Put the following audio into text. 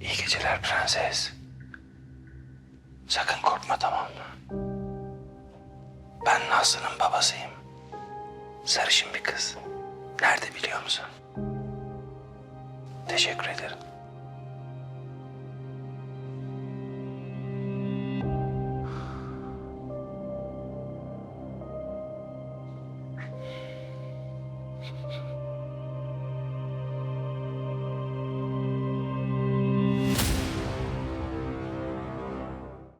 İyi geceler prenses. Sakın korkma tamam mı? Ben Nazlı'nın babasıyım. Sarışın bir kız. Nerede biliyor musun? Teşekkür ederim.